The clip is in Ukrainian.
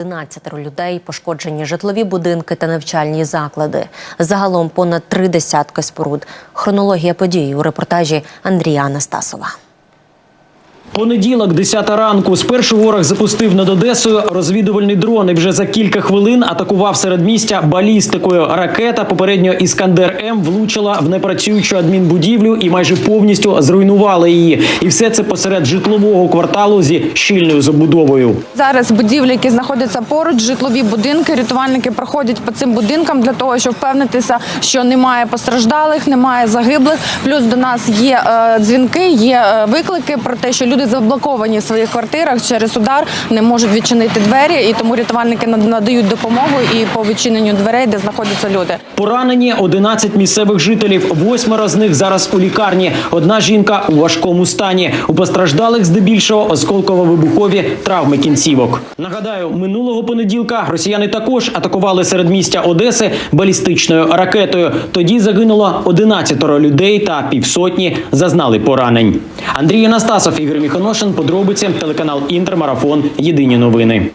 11 людей, пошкоджені житлові будинки та навчальні заклади. Загалом понад три десятки споруд. Хронологія подій у репортажі Андрія Анастасова. Понеділок, 10 ранку, спершу ворог запустив над Одесою розвідувальний дрон і вже за кілька хвилин атакував середмістя балістикою. Ракета попередньо Іскандер М влучила в непрацюючу адмінбудівлю і майже повністю зруйнувала її. І все це посеред житлового кварталу зі щільною забудовою. Зараз будівлі, які знаходяться поруч, житлові будинки. Рятувальники проходять по цим будинкам для того, щоб впевнитися, що немає постраждалих, немає загиблих. Плюс до нас є е, дзвінки, є е, виклики про те, що люди заблоковані в своїх квартирах через удар, не можуть відчинити двері, і тому рятувальники над- надають допомогу і по відчиненню дверей, де знаходяться люди. Поранені 11 місцевих жителів. Восьмеро з них зараз у лікарні. Одна жінка у важкому стані. У постраждалих здебільшого осколково-вибухові травми кінцівок. Нагадаю, минулого понеділка росіяни також атакували середмістя Одеси балістичною ракетою. Тоді загинуло 11 людей та півсотні зазнали поранень. Андрій Анастасов, Ігор Міхоношин. Подробиці телеканал Інтермарафон. Єдині новини.